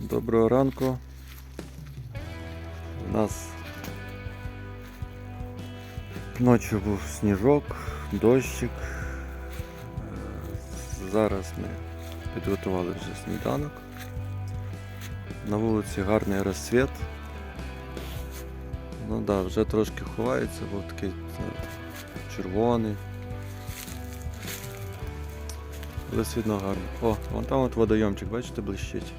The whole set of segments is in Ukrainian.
Доброго ранку. У нас ночі був сніжок, дощик. Е, Зараз ми підготували вже сніданок. На вулиці гарний розсвіт. Ну так, да, вже трошки ховається, бо такий е, червоний. Але все одно гарно. О, вон там от водойомчик, бачите, блищить.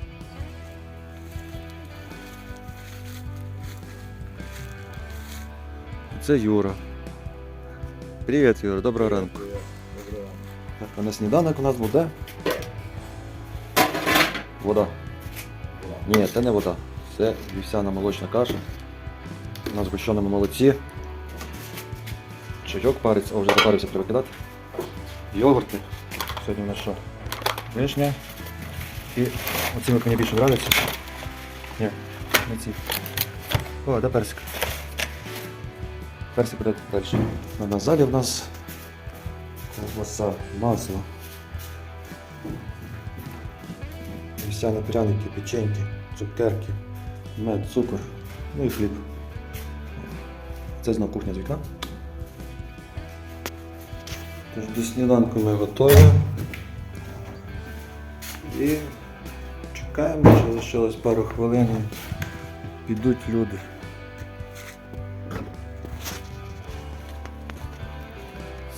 Це Юра. Привіт, Юра, доброго ранку. Так, а на сніданок у нас буде. Вода. Ні, це не вода. Це вівсяна молочна каша. У нас в гущеному молоці. Чайок париться, о, вже запарився, треба кидати. Йогурти. Сьогодні у нас що? Вишня. І оці мені більше подобаються. Ні, не ці. О, де персик. Персик буде далі. А на залі в нас ковбаса, масло. Вівсяні пряники, печеньки, цукерки, мед, цукор, ну і хліб. Це знову кухня з вікна. Тож до сніданку ми готові. І чекаємо, що лишилось пару хвилин. Підуть люди.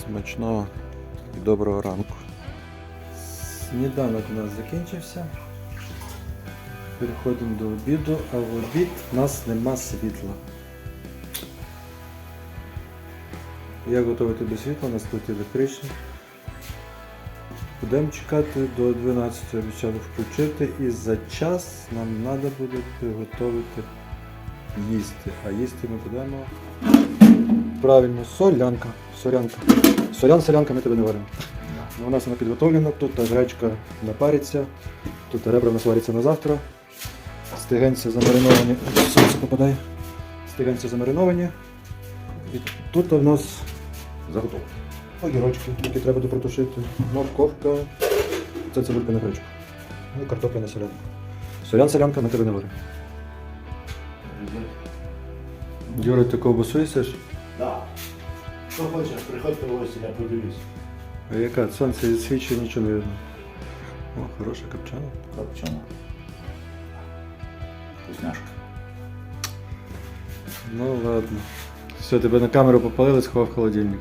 Смачного і доброго ранку. Сніданок у нас закінчився. Переходимо до обіду, а в обід у нас нема світла. Як готувати без світла? У нас тут електричний. Будемо чекати до 12 обіцяли включити і за час нам треба буде приготувати їсти. А їсти ми будемо правильно солянка. Солянка. Солян, солянка ми тебе не варимо. Ну, У нас вона підготовлена, тут гречка напариться, тут ребра у нас варяться на завтра. Стегенці замариновані. Сонце попадає. Стегенці замариновані. І тут у нас заготовка. Огірочки, які треба допротушити. Морковка. Це цибулька на гречку. Ну і картопля на. Солян солянка ми тебе не варимо. Юра, ти ковбасу їсиш? Що хочеш, приходь гості, я подивлюсь. А яка? Сонце відсвічує, нічого не видно. О, хороша копчана. Копчена. Вкусняшка. Ну ладно. Все, тебе на камеру попалили, сховав в холодильник.